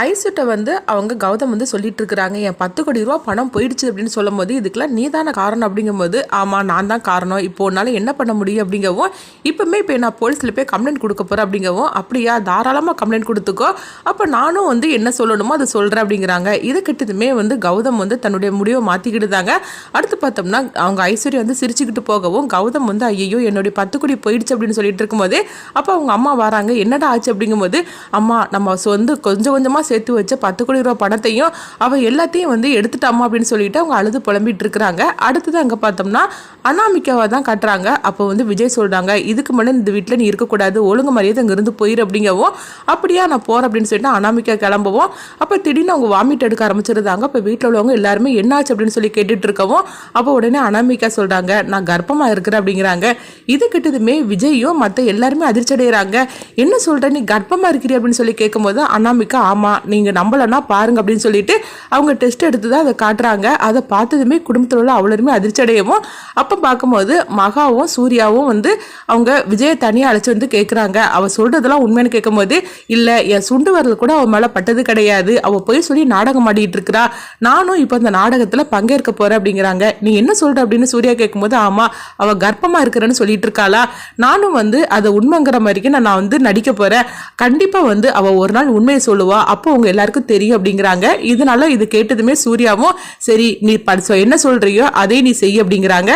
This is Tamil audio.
ஐசுட்ட வந்து அவங்க கௌதம் வந்து சொல்லிட்டு இருக்கிறாங்க என் பத்து கோடி ரூபா பணம் போயிடுச்சு அப்படின்னு சொல்லும் போது இதுக்கெல்லாம் நீ தானே காரணம் அப்படிங்கும்போது ஆமாம் நான் தான் காரணம். இப்போ உன்னால் என்ன பண்ண முடியும்? அப்படிங்கவும் இப்போமே இப்போ நான் போலீஸில் போய் கம்ப்ளைண்ட் கொடுக்க போகிறேன் அப்படிங்கவும் அப்படியா? தாராளமாக கம்ப்ளைண்ட் கொடுத்துக்கோ. அப்போ நானும் வந்து என்ன சொல்லணுமோ அதை சொல்கிறேன் அப்படிங்கிறாங்க. இது கிட்டதுமே வந்து கௌதம் வந்து தன்னுடைய முடிவை மாற்றிக்கிட்டுதாங்க அடுத்து பார்த்தோம்னா அவங்க ஐஸ்வர்யா வந்து சிரிச்சுக்கிட்டு போகவும் கௌதம் வந்து ஐயோ என்னுடைய பத்து கோடி போயிடுச்சு அப்படின்னு சொல்லிட்டு இருக்கும்போது அப்போ அவங்க அம்மா வராங்க. என்னடா ஆச்சு? அப்படிங்கும்போது அம்மா நம்ம வந்து கொஞ்சம் கொஞ்சமாக சேர்த்து வச்ச பத்து கோடி ரூபா பணத்தையும் அவள் எல்லாத்தையும் வந்து எடுத்துட்டாமா அப்படின்னு சொல்லிட்டு அவங்க அழுது புலம்பிட்டு இருக்கிறாங்க. அடுத்தது அங்கே பார்த்தோம்னா அனாமிக்காவை தான் கட்டுறாங்க. அப்போ வந்து விஜய் சொல்கிறாங்க இதுக்கு மேலே இந்த வீட்டில் நீ இருக்கக்கூடாது. ஒழுங்கு மரியாதை இங்கேருந்து போயிரு அப்படிங்கவும் அப்படியா நான் போகிறேன் அப்படின்னு சொல்லிட்டு அனாமிக்கா கிளம்புவோம் அப்போ திடீர்னு அவங்க வாமிட் எடுக்க ஆரம்பிச்சிருந்தாங்க. அப்போ வீட்டில் உள்ளவங்க எல்லாருமே என்னாச்சு? அப்படின்னு சொல்லி கேட்டுட்டு இருக்கவும் அப்போ உடனே அனாமிக்கா சொல்கிறாங்க நான் கர்ப்பமாக இருக்கிறேன் அப்படிங்கிறாங்க. இது கிட்டதுமே விஜயும் மற்ற எல்லாருமே அதிர்ச்சி அடைகிறாங்க என்ன சொல்கிற நீ கர்ப்பமாக இருக்கிறீ அப்படின்னு சொல்லி கேட்கும்போது அனாமிக்கா ஆமாம் நீங்கள் நம்பலன்னா பாருங்க அப்படின்னு சொல்லிட்டு அவங்க டெஸ்ட் எடுத்து தான் அதை காட்டுறாங்க. அதை பார்த்ததுமே குடும்பத்தில் உள்ள அவ்வளோருமே அதிர்ச்சி அடையவும் அப்போ பார்க்கும்போது மகாவும் சூர்யாவும் வந்து அவங்க விஜயை தனியாக அழைச்சி வந்து கேட்குறாங்க அவள் சொல்கிறதெல்லாம் உண்மைன்னு கேட்கும்போது இல்லை என் சுண்டு வரல் கூட அவன் மேலே பட்டது கிடையாது. அவள் போய் சொல்லி நாடகம் ஆடிட்டு இருக்கிறா. நானும் இப்போ அந்த நாடகத்தில் பங்கேற்க போகிறேன் அப்படிங்கிறாங்க. நீ என்ன சொல்கிற அப்படின்னு சூர்யா கேட்கும்போது ஆமாம் அவள் கர்ப்பமாக இருக்கிறேன்னு சொல்லிட்டு இருக்காளா. நானும் வந்து அதை உண்மைங்கிற மாதிரிக்கு நான் நான் வந்து நடிக்க போகிறேன் கண்டிப்பாக வந்து அவள் ஒரு நாள் உண்மையை சொல்லுவா. அப்போ உங்க எல்லாருக்கும் தெரியும் அப்படிங்கிறாங்க. இதனால இது கேட்டதுமே சூர்யாவும் சரி நீ ப- என்ன சொல்றியோ அதை நீ செய் அப்படிங்கிறாங்க.